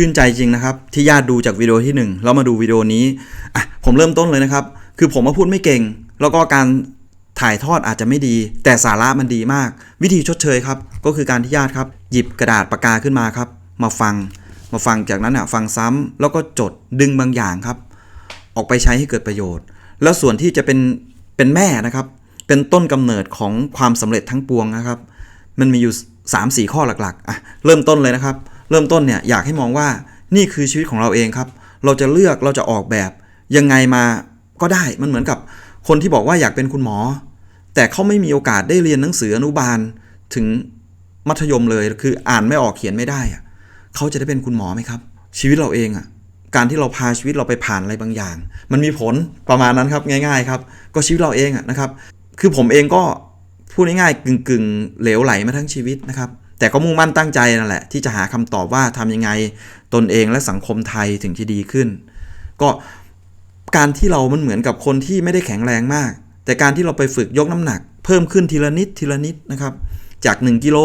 ชื่นใจจริงนะครับ ที่ญาติดูจากวิดีโอที่ 1 แล้วมาดูวิดีโอนี้อะผมเริ่มต้นเลยนะครับ คือผมมาพูดไม่เก่ง แล้วก็การถ่ายทอดอาจจะไม่ดี แต่สาระมันดีมาก วิธีชดเชยครับ ก็คือการที่ญาติครับ หยิบกระดาษปากกาขึ้นมาครับ มาฟัง มาฟังจากนั้นอะฟังซ้ำแล้วก็จดดึงบางอย่างครับ ออกไปใช้ให้เกิดประโยชน์ แล้วส่วนที่จะเป็นเป็นแม่นะครับ เป็นต้นกำเนิดของความสำเร็จทั้งปวงนะครับ มันมีอยู่3 4ข้อหลักๆอะเริ่มต้นเลยนะครับ เริ่มต้นเนี่ยอยากให้มองว่านี่คือชีวิตของเราเองครับ เราจะเลือกเราจะออกแบบยังไงมาก็ได้มันเหมือนกับคนที่บอกว่าอยากเป็นคุณหมอ แต่เขาไม่มีโอกาสได้เรียนหนังสืออนุบาลถึงมัธยมเลยคืออ่านไม่ออกเขียนไม่ได้อะเขาจะได้เป็นคุณหมอไหมครับ ชีวิตเราเองอะการที่เราพาชีวิตเราไปผ่านอะไรบางอย่าง มันมีผลประมาณนั้นครับง่ายๆครับก็ชีวิตเราเองอะนะครับ คือผมเองก็พูดง่ายๆกึ่งกึ่งๆเหลวไหลมาทั้งชีวิตนะครับ แต่ก็มุ่งมั่นตั้งใจนั่นแหละ ที่จะหาคำตอบว่าทำยังไงตนเองและสังคมไทยถึงจะดีขึ้น ก็การที่เรามันเหมือนกับคนที่ไม่ได้แข็งแรงมาก แต่การที่เราไปฝึกยกน้ำหนัก เพิ่มขึ้นทีละนิดทีละนิดนะครับ จาก 1กิโล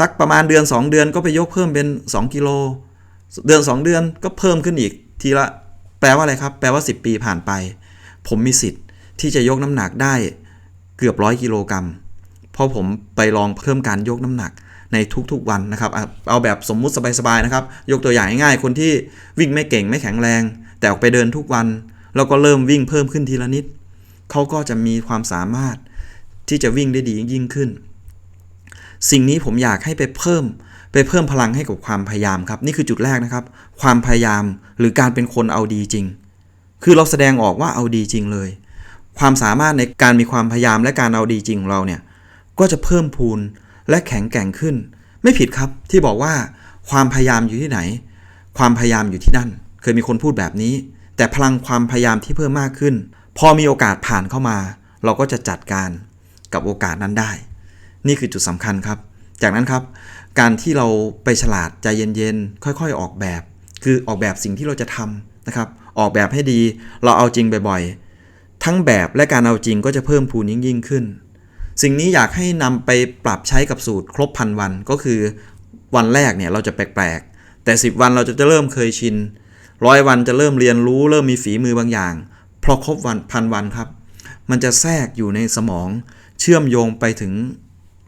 สักประมาณเดือน 2 เดือนก็ไปยกเพิ่มเป็น 2กิโลเดือน 2 เดือนก็เพิ่มขึ้นอีกทีละ แปลว่าอะไรครับ แปลว่า 10 ปีผ่านไป ผมมีสิทธิ์ที่จะยกน้ำหนักได้เกือบร้อยกิโลกรัม เพราะผมไปลองเพิ่มการยกน้ำหนักในทุกๆวันนะครับ เอาแบบสมมุติสบายๆนะครับ ยกตัวอย่างง่ายๆคนที่วิ่งไม่เก่งไม่แข็งแรง แต่ออกไปเดินทุกวัน แล้วก็เริ่มวิ่งเพิ่มขึ้นทีละนิดเขาก็จะมีความสามารถที่จะวิ่งได้ดียิ่งขึ้น สิ่งนี้ผมอยากให้ไปเพิ่ม ไปเพิ่มพลังให้กับความพยายามครับ นี่คือจุดแรกนะครับ ความพยายามหรือการเป็นคนเอาดีจริง คือเราแสดงออกว่าเอาดีจริงเลย ความสามารถในการมีความพยายามและการเอาดีจริงของเราเนี่ย ก็จะเพิ่มพูนและแข็งแกร่งขึ้น ไม่ผิดครับที่บอกว่าความพยายามอยู่ที่ไหน ความพยายามอยู่ที่นั่น เคยมีคนพูดแบบนี้ แต่พลังความพยายามที่เพิ่มมากขึ้น พอมีโอกาสผ่านเข้ามา เราก็จะจัดการกับโอกาสนั้นได้ นี่คือจุดสำคัญครับ จากนั้นครับ การที่เราไปฉลาดใจเย็นๆ ค่อยๆ ออกแบบ คือออกแบบสิ่งที่เราจะทำนะครับ ออกแบบให้ดี เราเอาจริงบ่อยๆ ทั้งแบบและการเอาจริงก็จะเพิ่มพูนยิ่งยิ่งขึ้น สิ่งนี้อยากให้นำไปปรับใช้กับสูตรครบพันวัน ก็คือวันแรกเนี่ยเราจะแปลกๆ แต่ 10 วันเราจะเริ่มเคยชินร้อยวันจะเริ่มเรียนรู้ เริ่มมีฝีมือบางอย่างพอครบวันพันวันครับ มันจะแทรกอยู่ในสมองเชื่อมโยงไปถึง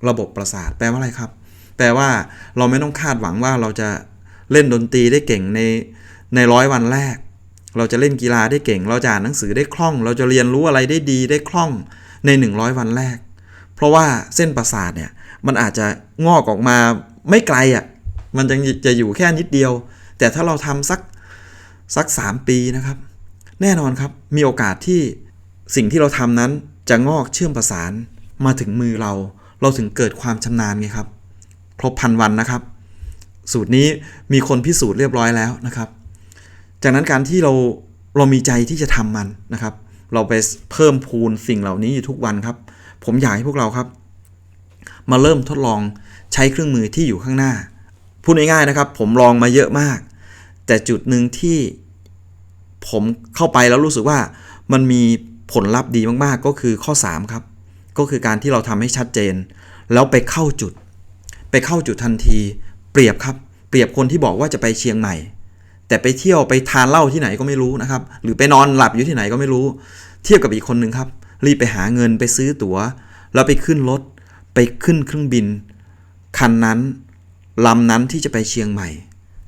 ระบบประสาท แปลว่าอะไรครับ แปลว่าเราไม่ต้องคาดหวังว่าเราจะเล่นดนตรีได้เก่งในในร้อยวันแรก เราจะเล่นกีฬาได้เก่ง เราจะอ่านหนังสือได้คล่อง เราจะเรียนรู้อะไรได้ดีได้คล่องใน 100 วันแรก เพราะว่าเส้นประสาทเนี่ยมันอาจจะงอกออกมาไม่ไกลอะ่ะมันจะจะอยู่แค่นิดเดียว แต่ถ้าเราทำสักสัก 3 ปีนะครับ แน่นอนครับมีโอกาสที่สิ่งที่เราทำนั้นจะงอกเชื่อมประสานมาถึงมือเรา เราถึงเกิดความชำนาญไงครับครบพันวันนะครับ สูตรนี้มีคนพิสูจน์เรียบร้อยแล้วนะครับ จากนั้นการที่เราเรามีใจที่จะทำมันนะครับ เราไปเพิ่มพูนสิ่งเหล่านี้อยู่ทุกวันครับ ผมอยากให้พวกเราครับ มาเริ่มทดลองใช้เครื่องมือที่อยู่ข้างหน้า พูดง่ายๆนะครับ ผมลองมาเยอะมาก แต่จุดหนึ่งที่ผมเข้าไปแล้วรู้สึกว่ามันมีผลลัพธ์ดีมากๆ ก็คือข้อ 3 ครับ ก็คือการที่เราทำให้ชัดเจน แล้วไปเข้าจุด ไปเข้าจุดทันที เปรียบครับ เปรียบคนที่บอกว่าจะไปเชียงใหม่ แต่ไปเที่ยวไปทานเหล้าที่ไหนก็ไม่รู้นะครับ หรือไปนอนหลับอยู่ที่ไหนก็ไม่รู้ เทียบกับอีกคนหนึ่งครับ รีบไปหาเงินไปซื้อตั๋ว แล้วไปขึ้นรถ ไปขึ้นเครื่องบิน คันนั้นลำนั้นที่จะไปเชียงใหม่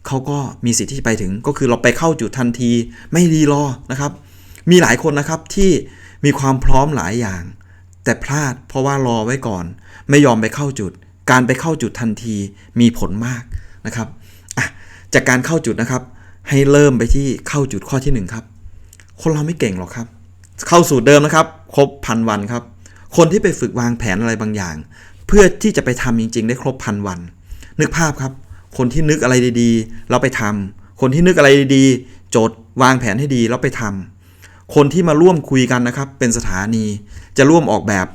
เขาก็มีสิทธิ์ที่จะไปถึง ก็คือเราไปเข้าจุดทันที ไม่รีรอนะครับ มีหลายคนนะครับที่มีความพร้อมหลายอย่าง แต่พลาดเพราะว่ารอไว้ก่อน ไม่ยอมไปเข้าจุด การไปเข้าจุดทันทีมีผลมากนะครับจากการเข้าจุดนะครับ ให้เริ่มไปที่เข้าจุดข้อที่หนึ่งครับ คนเราไม่เก่งหรอกครับ เข้าสู่เดิมนะครับ ครบพันวันครับ คนที่ไปฝึกวางแผนอะไรบางอย่าง เพื่อที่จะไปทำจริง ๆ ได้ครบพันวัน นึกภาพครับ คนที่นึกอะไรดีๆแล้วไปทำคนที่นึกอะไรดีๆจดวางแผนให้ดีแล้วไปทำคนที่มาร่วมคุยกันนะครับ เป็นสถานี จะร่วมออกแบบ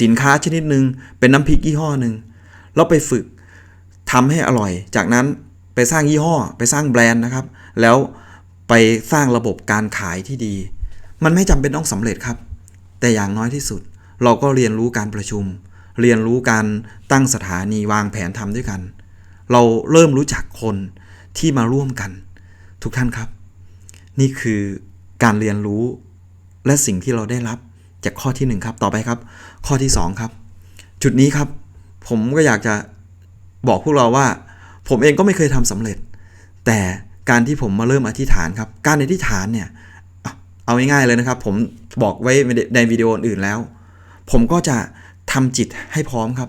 สินค้าชนิดหนึ่งเป็นน้ำพริกยี่ห้อหนึ่งแล้วไปฝึกทำให้อร่อย จากนั้นไปสร้างยี่ห้อ ไปสร้างแบรนด์นะครับ แล้วไปสร้างระบบการขายที่ดี มันไม่จำเป็นต้องสำเร็จครับ แต่อย่างน้อยที่สุด เราก็เรียนรู้การประชุม เรียนรู้การตั้งสถานีวางแผนทำด้วยกัน เราเริ่มรู้จักคนที่มาร่วมกัน ทุกท่านครับ นี่คือการเรียนรู้และสิ่งที่เราได้รับจากข้อที่หนึ่งครับ ต่อไปครับ ข้อที่สองครับ จุดนี้ครับ ผมก็อยากจะบอกพวกเราว่า ผมเองก็ไม่เคยทำสำเร็จ แต่การที่ผมมาเริ่มอธิษฐานครับ การอธิษฐานเนี่ย เอาง่ายๆเลยนะครับ ผมบอกไว้ในวิดีโออื่นแล้ว ผมก็จะทำจิตให้พร้อมครับ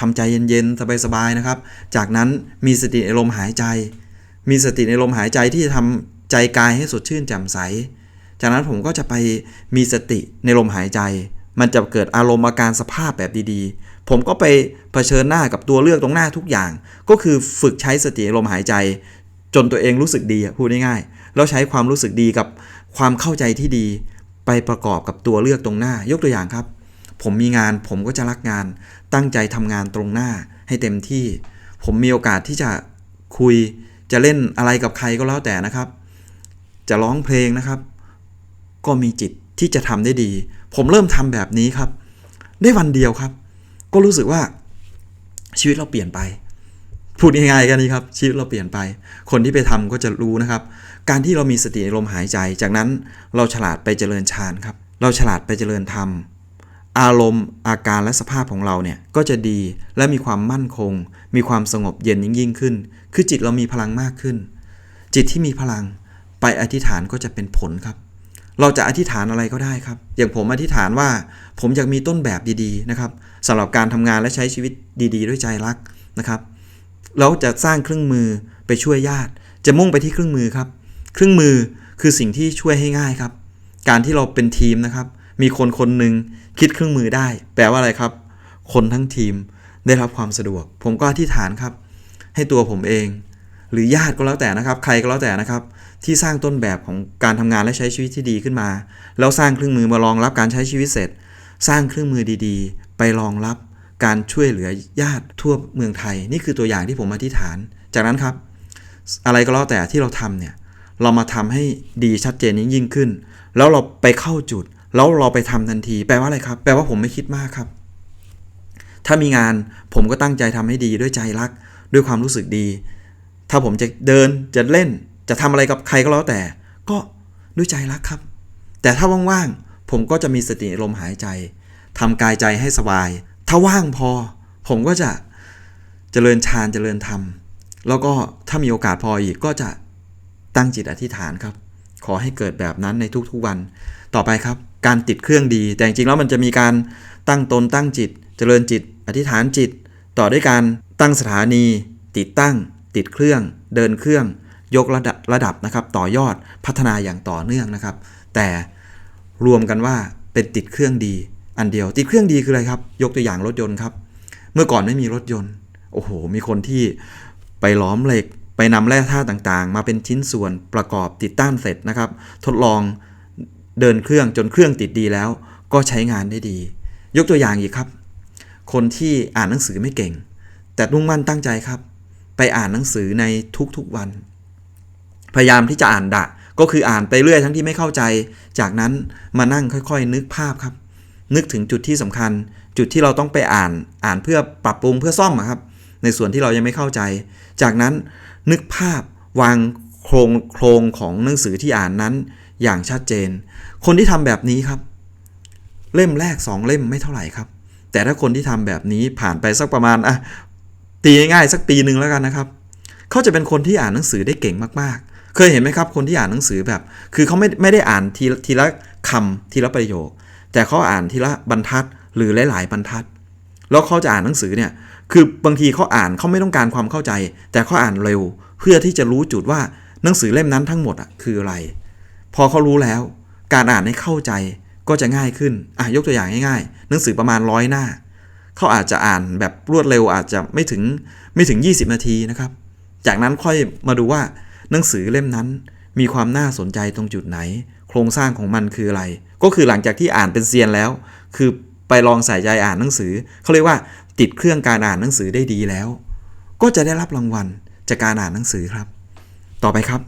ทำใจเย็นๆ สบายๆ นะครับ จากนั้นมีสติในลมหายใจ มีสติในลมหายใจที่จะทำใจกายให้สดชื่นแจ่มใส จากนั้นผมก็จะไปมีสติในลมหายใจ มันจะเกิดอารมณ์อาการสภาพแบบดีๆ ผมก็ไปเผชิญหน้ากับตัวเลือกตรงหน้าทุกอย่าง ก็คือฝึกใช้สติลมหายใจ จนตัวเองรู้สึกดีพูดง่ายๆ แล้วใช้ความรู้สึกดีกับ ความเข้าใจที่ดีไปประกอบกับตัวเลือกตรงหน้า ยกตัวอย่างครับ ผมมีงานผมก็จะรักงาน ตั้งใจทำงานตรงหน้าให้เต็มที่ ผมมีโอกาสที่จะคุยจะเล่นอะไรกับใครก็แล้วแต่นะครับ จะร้องเพลงนะครับ ก็มีจิตที่จะทำได้ดี ผมเริ่มทำแบบนี้ครับ ได้วันเดียวครับ ก็รู้สึกว่าชีวิตเราเปลี่ยนไปพูดง่ายๆกันนี้ครับชีวิตเราเปลี่ยนไป คนที่ไปทำก็จะรู้นะครับ การที่เรามีสติลมหายใจ จากนั้นเราฉลาดไปเจริญฌานครับ เราฉลาดไปเจริญธรรม อารมณ์อาการและสภาพของเราเนี่ยก็จะดีและมีความมั่นคง มีความสงบเย็นยิ่งยิ่งขึ้น คือจิตเรามีพลังมากขึ้น จิตที่มีพลังไปอธิษฐานก็จะเป็นผลครับ เราจะอธิษฐานอะไรก็ได้ครับ อย่างผมอธิษฐานว่าผมอยากมีต้นแบบดีๆนะครับสำหรับการทำงานและใช้ชีวิตดีๆ ด้วยใจรักนะครับเราจะสร้างเครื่องมือไปช่วยญาติ จะมุ่งไปที่เครื่องมือครับ เครื่องมือคือสิ่งที่ช่วยให้ง่ายครับ การที่เราเป็นทีมนะครับ มีคนคนหนึ่งคิดเครื่องมือได้ แปลว่าอะไรครับ คนทั้งทีมได้รับความสะดวก ผมก็อธิษฐานครับ ให้ตัวผมเอง หรือญาติก็แล้วแต่นะครับ ใครก็แล้วแต่นะครับ ที่สร้างต้นแบบของการทำงานและใช้ชีวิตที่ดีขึ้นมา แล้วสร้างเครื่องมือมารองรับการใช้ชีวิตเสร็จ สร้างเครื่องมือดีๆ ไปรองรับการช่วยเหลือญาติทั่วเมืองไทย นี่คือตัวอย่างที่ผมอธิษฐาน จากนั้นครับ อะไรก็แล้วแต่ที่เราทำเนี่ย เรามาทำให้ดีชัดเจนยิ่งขึ้น แล้วเราไปเข้าจุด แล้วเราไปทำทันที แปลว่าอะไรครับ แปลว่าผมไม่คิดมากครับ ถ้ามีงานผมก็ตั้งใจทำให้ดีด้วยใจรัก ด้วยความรู้สึกดี ถ้าผมจะเดินจะเล่น จะทำอะไรกับใครก็แล้วแต่ ก็ด้วยใจรักครับ แต่ถ้าว่างๆผมก็จะมีสติลมหายใจทำกายใจให้สบาย ถ้าว่างพอ ผมก็จะเจริญฌานเจริญธรรมแล้วก็ถ้ามีโอกาสพออีกก็จะ ตั้งจิตอธิษฐานครับ ขอให้เกิดแบบนั้นในทุกๆวัน ต่อไปครับ การติดเครื่องดี แต่จริงๆแล้วมันจะมีการตั้งตนตั้งจิต เจริญจิต อธิษฐานจิต ต่อด้วยการตั้งสถานี ติดตั้ง ติดเครื่อง เดินเครื่อง ยกระดับระดับนะครับ ต่อยอดพัฒนาอย่างต่อเนื่องนะครับ แต่รวมกันว่าเป็นติดเครื่องดี อันเดียว ติดเครื่องดีคืออะไรครับ ยกตัวอย่างรถยนต์ครับ เมื่อก่อนไม่มีรถยนต์ โอ้โห มีคนที่ไปล้อมเหล็ก ไปนำแร่ธาตุต่างๆ มาเป็นชิ้นส่วนประกอบติดตั้งเสร็จนะครับ ทดลองเดินเครื่องจนเครื่องติดดีแล้ว ก็ใช้งานได้ดี ยกตัวอย่างอีกครับ คนที่อ่านหนังสือไม่เก่ง แต่มุ่งมั่นตั้งใจครับ ไปอ่านหนังสือในทุกๆวัน พยายามที่จะอ่านดะ ก็คืออ่านไปเรื่อยทั้งที่ไม่เข้าใจ จากนั้นมานั่งค่อยๆ นึกภาพครับ นึกถึงจุดที่สำคัญ จุดที่เราต้องไปอ่านอ่านเพื่อปรับปรุงเพื่อซ่อมครับ ในส่วนที่เรายังไม่เข้าใจ จากนั้นนึกภาพวางโครงโครงของหนังสือที่อ่านนั้นอย่างชัดเจน คนที่ทำแบบนี้ครับ เล่มแรก 2 เล่มไม่เท่าไหร่ครับ แต่ถ้าคนที่ทำแบบนี้ผ่านไปสักประมาณอะตีง่ายๆสักปีหนึ่งแล้วกันนะครับ เขาจะเป็นคนที่อ่านหนังสือได้เก่งมากๆ เคยเห็นไหมครับ คนที่อ่านหนังสือแบบ คือเขาไม่ไม่ได้อ่านทีละทีละคำทีละประโยค แต่เขาอ่านทีละบรรทัดหรือหลาย ๆ บรรทัด แล้วเขาจะอ่านหนังสือเนี่ย คือบางทีเขาอ่านเขาไม่ต้องการความเข้าใจ แต่เขาอ่านเร็ว เพื่อที่จะรู้จุดว่าหนังสือเล่มนั้นทั้งหมดอะคืออะไร พอเขารู้แล้ว การอ่านให้เข้าใจก็จะง่ายขึ้นอะยกตัวอย่างง่ายๆ หนังสือประมาณร้อยหน้าเขาอาจจะอ่านแบบรวดเร็วอาจจะไม่ถึงไม่ถึง 20 นาทีนะครับ จากนั้นค่อยมาดูว่าหนังสือเล่มนั้นมีความน่าสนใจตรงจุดไหน โครงสร้างของมันคืออะไร ก็คือหลังจากที่อ่านเป็นเซียนแล้ว คือไปลองใส่ใจอ่านหนังสือเขาเรียกว่า ติดเครื่องการอ่านหนังสือได้ดีแล้ว ก็จะได้รับรางวัลจากการอ่านหนังสือครับ ต่อไปครับ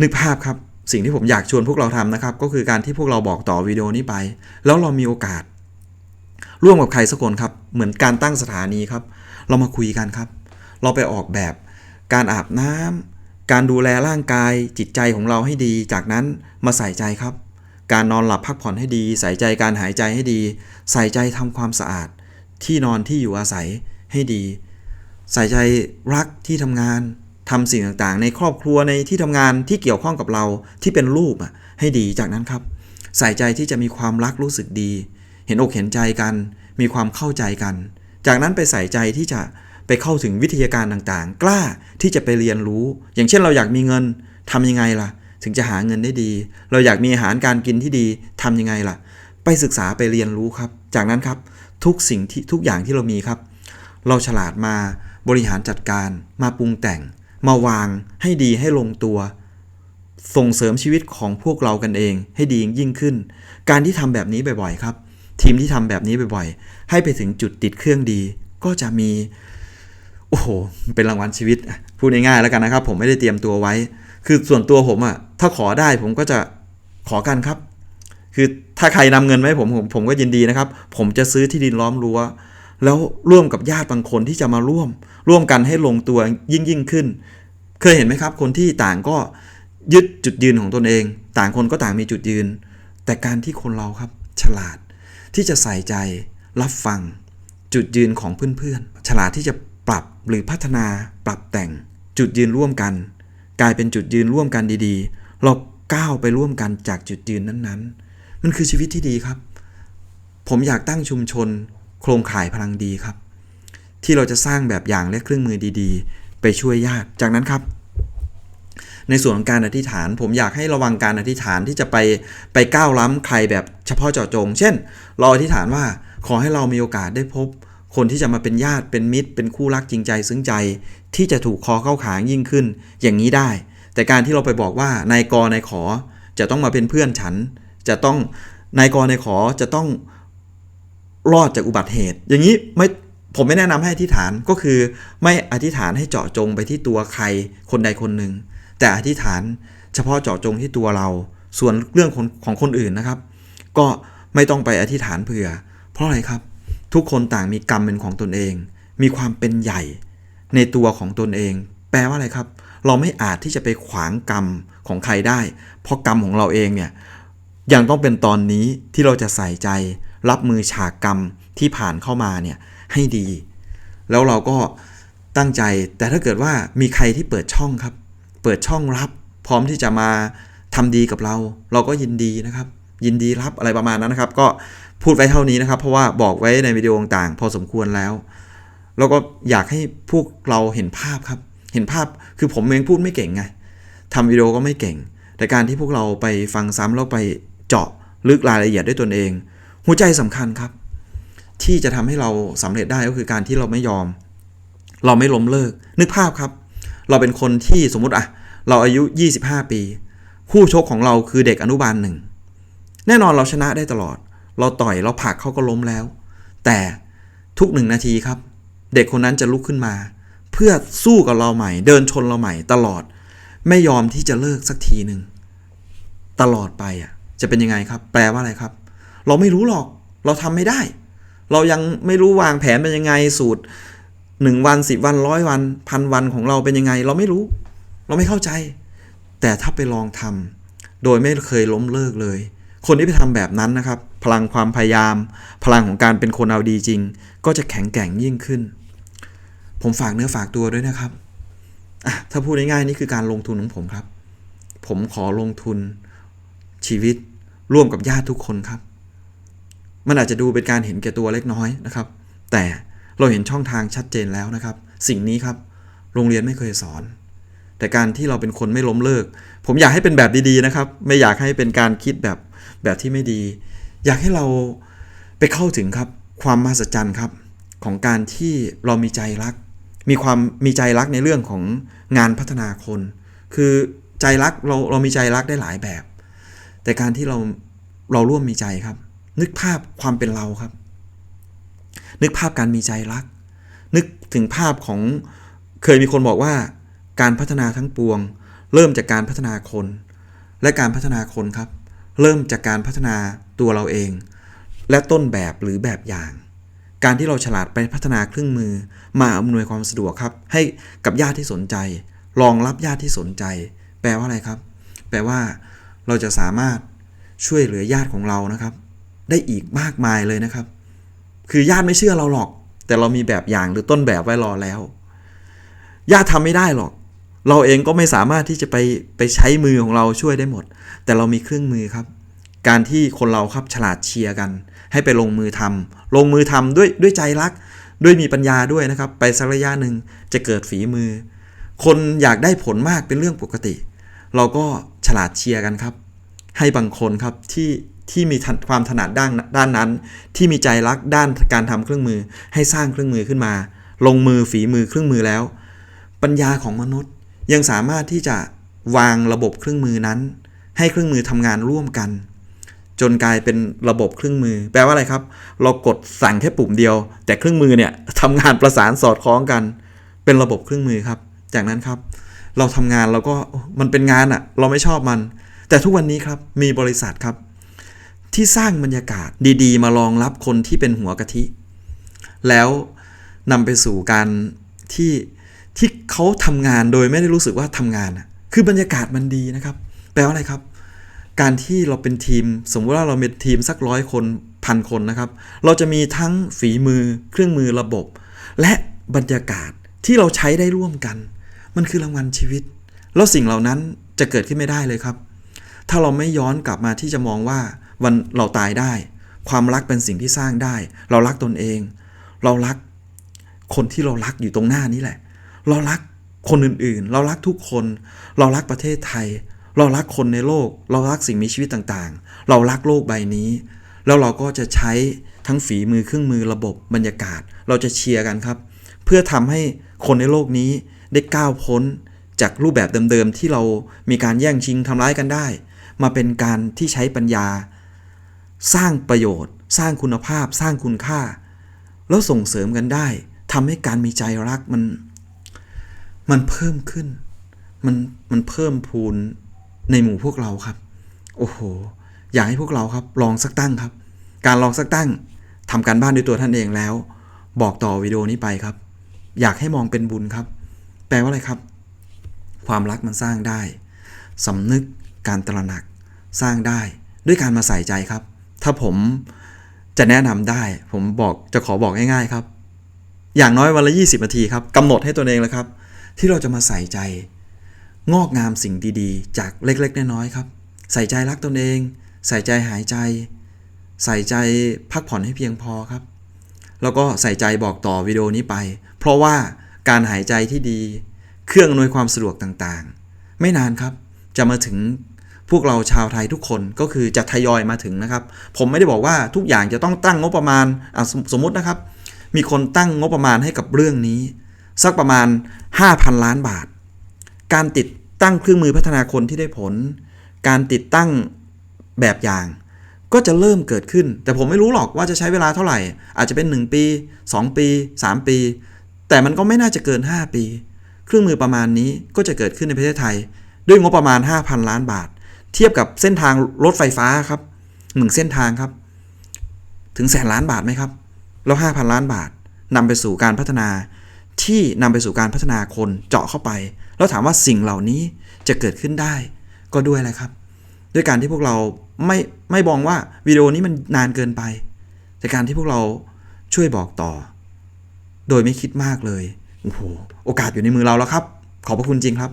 นึกภาพครับ สิ่งที่ผมอยากชวนพวกเราทำนะครับ ก็คือการที่พวกเราบอกต่อวิดีโอนี้ไป แล้วเรามีโอกาส ร่วมกับใครสักคนครับ เหมือนการตั้งสถานีครับ เรามาคุยกันครับ เราไปออกแบบ การอาบน้การดูแลร่างกาย จิตใจของเราให้ดี จากนั้นมาใส่ใจครับ การนอนหลับพักผ่อนให้ดี ใส่ใจการหายใจให้ดี ใส่ใจทำความสะอาด ที่นอนที่อยู่อาศัยให้ดี ใส่ใจรักที่ทำงานทำสิ่งต่างๆ ในครอบครัวในที่ทำงานที่เกี่ยวข้องกับเราที่เป็นรูปอะให้ดีจากนั้นครับ ใส่ใจที่จะมีความรักรู้สึกดี เห็นอกเห็นใจกัน มีความเข้าใจกัน จากนั้นไปใส่ใจที่จะไปเข้าถึงวิทยาการต่างๆ กล้าที่จะไปเรียนรู้ อย่างเช่นเราอยากมีเงินทำยังไงล่ะ ถึงจะหาเงินได้ดี เราอยากมีอาหารการกินที่ดีทำยังไงล่ะ ไปศึกษาไปเรียนรู้ครับ จากนั้นครับ ทุกสิ่งที่ทุกอย่างที่เรามีครับ เราฉลาดมาบริหารจัดการ มาปรุงแต่ง มาวางให้ดีให้ลงตัว ส่งเสริมชีวิตของพวกเรากันเอง ให้ดียิ่งขึ้น การที่ทำแบบนี้บ่อยๆ ครับ ทีมที่ทำแบบนี้บ่อยๆ ให้ไปถึงจุดติดเครื่องดี ก็จะมี โอ้โห เป็นรางวัลชีวิตพูดง่ายๆแล้วกันนะครับ ผมไม่ได้เตรียมตัวไว้ คือส่วนตัวผมอะถ้าขอได้ผมก็จะขอกันครับ คือถ้าใครนำเงินมาให้ผมผมผมก็ยินดีนะครับ ผมจะซื้อที่ดินล้อมรั้ว แล้วร่วมกับญาติบางคนที่จะมาร่วม ร่วมกันให้ลงตัวยิ่งยิ่งขึ้น เคยเห็นไหมครับ คนที่ต่างก็ยึดจุดยืนของตนเอง ต่างคนก็ต่างมีจุดยืน แต่การที่คนเราครับ ฉลาดที่จะใส่ใจ รับฟัง จุดยืนของเพื่อนๆ ฉลาดที่จะปรับหรือพัฒนาปรับแต่งจุดยืนร่วมกัน กลายเป็นจุดยืนร่วมกันดีๆ เราก้าวไปร่วมกันจากจุดยืนนั้นๆ มันคือชีวิตที่ดีครับ ผมอยากตั้งชุมชน โครงข่ายพลังดีครับ ที่เราจะสร้างแบบอย่างและเครื่องมือดีๆ ไปช่วยญาติจากนั้นครับในส่วนของการอธิษฐาน ผมอยากให้ระวังการอธิษฐานที่จะไปไปก้าวล้ำใครแบบเฉพาะเจาะจง เช่น เราอธิษฐานว่าขอให้เรามีโอกาสได้พบ คนที่จะมาเป็นญาติเป็นมิตร เป็นคู่รักจริงใจซึ้งใจ ที่จะถูกคอเข้าขางยิ่งขึ้น อย่างนี้ได้ แต่การที่เราไปบอกว่านายกนายขอจะต้องมาเป็นเพื่อนฉัน จะต้องนายกรนายขอจะต้องรอดจากอุบัติเหตุ อย่างนี้ไม่ผมไม่แนะนำให้อธิษฐานก็คือไม่อธิษฐานให้เจาะจงไปที่ตัวใครคนใดคนหนึ่ง แต่อธิษฐานเฉพาะเจาะจงที่ตัวเรา ส่วนเรื่องของของคนอื่นนะครับ ก็ไม่ต้องไปอธิษฐานเผื่อ เพราะอะไรครับ ทุกคนต่างมีกรรมเป็นของตนเอง มีความเป็นใหญ่ในตัวของตนเอง แปลว่าอะไรครับ เราไม่อาจที่จะไปขวางกรรมของใครได้ เพราะกรรมของเราเองเนี่ย ยังต้องเป็นตอนนี้ที่เราจะใส่ใจ รับมือฉากกรรมที่ผ่านเข้ามาเนี่ยให้ดี แล้วเราก็ตั้งใจแต่ถ้าเกิดว่ามีใครที่เปิดช่องครับ เปิดช่องรับ พร้อมที่จะมาทำดีกับเรา เราก็ยินดีนะครับ ยินดีรับอะไรประมาณนั้นนะครับ ก็พูดไว้เท่านี้นะครับ เพราะว่าบอกไว้ในวิดีโอต่างๆ พอสมควรแล้วแล้วก็อยากให้พวกเราเห็นภาพครับ เห็นภาพคือผมเองพูดไม่เก่งไงทำวิดีโอก็ไม่เก่ง แต่การที่พวกเราไปฟังซ้ำแล้วไป เจาะลึกรายละเอียดด้วยตนเอง หัวใจสำคัญครับ ที่จะทำให้เราสำเร็จได้ก็คือการที่เราไม่ยอม เราไม่ล้มเลิก นึกภาพครับ เราเป็นคนที่สมมุติอะเราอายุ 25 ปี คู่ชกของเราคือเด็กอนุบาลหนึ่งแน่นอนเราชนะได้ตลอด เราต่อยเราผลักเขาก็ล้มแล้ว แต่ทุกหนึ่งนาทีครับ เด็กคนนั้นจะลุกขึ้นมา เพื่อสู้กับเราใหม่ เดินชนเราใหม่ตลอด ไม่ยอมที่จะเลิกสักทีหนึ่งตลอดไปอะ จะเป็นยังไงครับ แปลว่าอะไรครับ เราไม่รู้หรอก เราทำไม่ได้ เรายังไม่รู้วางแผนเป็นยังไงสูตรหนึ่งวันสิบวันร้อยวันพันวันของเราเป็นยังไง เราไม่รู้ เราไม่เข้าใจ แต่ถ้าไปลองทำโดยไม่เคยล้มเลิกเลย คนที่ไปทำแบบนั้นนะครับ พลังความพยายาม พลังของการเป็นคนเอาดีจริง ก็จะแข็งแกร่งยิ่งขึ้น ผมฝากเนื้อฝากตัวด้วยนะครับถ้าพูดง่ายๆนี่คือการลงทุนของผมครับ ผมขอลงทุนชีวิต ร่วมกับญาติทุกคนครับ มันอาจจะดูเป็นการเห็นแก่ตัวเล็กน้อยนะครับ แต่เราเห็นช่องทางชัดเจนแล้วนะครับ สิ่งนี้ครับ โรงเรียนไม่เคยสอน แต่การที่เราเป็นคนไม่ล้มเลิก ผมอยากให้เป็นแบบดีๆนะครับ ไม่อยากให้เป็นการคิดแบบแบบที่ไม่ดี อยากให้เราไปเข้าถึงครับ ความมหัศจรรย์ครับ ของการที่เรามีใจรัก มีความมีใจรักในเรื่องของงานพัฒนาคน คือใจรักเราเรามีใจรักได้หลายแบบ แต่การที่เราเราร่วมมีใจครับ นึกภาพความเป็นเราครับ นึกภาพการมีใจรัก นึกถึงภาพของเคยมีคนบอกว่า การพัฒนาทั้งปวง เริ่มจากการพัฒนาคน และการพัฒนาคนครับ เริ่มจากการพัฒนาตัวเราเอง และต้นแบบหรือแบบอย่างการที่เราฉลาดไปพัฒนาเครื่องมือ มาอำนวยความสะดวกครับ ให้กับญาติที่สนใจรองรับญาติที่สนใจ แปลว่าอะไรครับ แปลว่า เราจะสามารถช่วยเหลือญาติของเรานะครับ ได้อีกมากมายเลยนะครับ คือญาติไม่เชื่อเราหรอก แต่เรามีแบบอย่างหรือต้นแบบไว้รอแล้ว ญาติทำไม่ได้หรอก เราเองก็ไม่สามารถที่จะไปไปใช้มือของเราช่วยได้หมด แต่เรามีเครื่องมือครับ การที่คนเราครับฉลาดเชียร์กัน ให้ไปลงมือทำลงมือทำด้วยด้วยใจรัก ด้วยมีปัญญาด้วยนะครับ ไปสักระยะหนึ่งจะเกิดฝีมือ คนอยากได้ผลมากเป็นเรื่องปกติ เราก็ฉลาดเชียร์กันครับ ให้บางคนครับที่ที่มีความถนัดด้านด้านนั้น ที่มีใจรักด้านการทำเครื่องมือ ให้สร้างเครื่องมือขึ้นมา ลงมือฝีมือเครื่องมือแล้ว ปัญญาของมนุษย์ ยังสามารถที่จะวางระบบเครื่องมือนั้น ให้เครื่องมือทำงานร่วมกัน จนกลายเป็นระบบเครื่องมือ แปลว่าอะไรครับ เรากดสั่งแค่ปุ่มเดียว แต่เครื่องมือเนี่ยทำงานประสานสอดคล้องกัน เป็นระบบเครื่องมือครับ จากนั้นครับ เราทำงานเราก็มันเป็นงานอะเราไม่ชอบมัน แต่ทุกวันนี้ครับมีบริษัทครับ ที่สร้างบรรยากาศดีๆ มารองรับคนที่เป็นหัวกะทิ แล้วนำไปสู่การที่ที่เขาทำงานโดยไม่ได้รู้สึกว่าทำงานอะคือบรรยากาศมันดีนะครับ แปลว่าอะไรครับ การที่เราเป็นทีม สมมติว่าเราเป็นทีมสักร้อยคนพันคนนะครับ เราจะมีทั้งฝีมือเครื่องมือระบบ และบรรยากาศที่เราใช้ได้ร่วมกัน มันคือรางวัลชีวิต แล้วสิ่งเหล่านั้นจะเกิดขึ้นไม่ได้เลยครับ ถ้าเราไม่ย้อนกลับมาที่จะมองว่าวันเราตายได้ ความรักเป็นสิ่งที่สร้างได้ เรารักตนเอง เรารักคนที่เรารักอยู่ตรงหน้านี้แหละ เรารักคนอื่นๆ เรารักทุกคน เรารักประเทศไทย เรารักคนในโลก เรารักสิ่งมีชีวิตต่างๆ เรารักโลกใบนี้ แล้วเราก็จะใช้ทั้งฝีมือเครื่องมือระบบบรรยากาศ เราจะเชียร์กันครับ เพื่อทำให้คนในโลกนี้ ได้ก้าวพ้นจากรูปแบบเดิมๆที่เรามีการแย่งชิงทำร้ายกันได้ มาเป็นการที่ใช้ปัญญา สร้างประโยชน์ สร้างคุณภาพ สร้างคุณค่า แล้วส่งเสริมกันได้ทำให้การมีใจรักมัน มันเพิ่มขึ้น มันมันเพิ่มพูนในหมู่พวกเราครับ โอ้โห อยากให้พวกเราครับ ลองสักตั้งครับ การลองสักตั้งทำการบ้านด้วยตัวท่านเองแล้ว บอกต่อวิดีโอนี้ไปครับ อยากให้มองเป็นบุญครับ แปลว่าอะไรครับ ความรักมันสร้างได้สำนึกการตระหนักสร้างได้ด้วยการมาใส่ใจครับ ถ้าผมจะแนะนำได้ ผมบอกจะขอบอกง่ายๆครับ อย่างน้อยวันละ 20 นาทีครับกำหนดให้ตัวเองเลยครับ ที่เราจะมาใส่ใจ งอกงามสิ่งดีๆ จากเล็กๆน้อยๆครับ ใส่ใจรักตนเอง ใส่ใจหายใจ ใส่ใจพักผ่อนให้เพียงพอครับ แล้วก็ใส่ใจบอกต่อวิดีโอนี้ไป เพราะว่า การหายใจที่ดี เครื่องอำนวยความสะดวกต่างๆ ไม่นานครับ จะมาถึงพวกเราชาวไทยทุกคนก็คือจะทยอยมาถึงนะครับ ผมไม่ได้บอกว่าทุกอย่างจะต้องตั้งงบประมาณสมสมมตินะครับ มีคนตั้งงบประมาณให้กับเรื่องนี้ สักประมาณ 5,000 ล้านบาท การติดตั้งเครื่องมือพัฒนาคนที่ได้ผล การติดตั้งแบบอย่าง ก็จะเริ่มเกิดขึ้น แต่ผมไม่รู้หรอกว่าจะใช้เวลาเท่าไหร่ อาจจะเป็น 1 ปี 2 ปี 3 ปี แต่มันก็ไม่น่าจะเกิน 5 ปี เครื่องมือประมาณนี้ก็จะเกิดขึ้นในประเทศไทย ด้วยงบประมาณ 5,000 ล้านบาท เทียบกับเส้นทางรถไฟฟ้าครับหนึ่งเส้นทางครับ ถึงแสนล้านบาทไหมครับ แล้ว 5,000 ล้านบาทนำไปสู่การพัฒนาที่นำไปสู่การพัฒนาคนเจาะเข้าไป แล้วถามว่าสิ่งเหล่านี้จะเกิดขึ้นได้ก็ด้วยอะไรครับ ด้วยการที่พวกเราไม่ไม่มองว่าวิดีโอนี้มันนานเกินไป แต่การที่พวกเราช่วยบอกต่อ โดยไม่คิดมากเลยโอ้โหโอกาสอยู่ในมือเราแล้วครับ ขอบพระคุณจริงครับ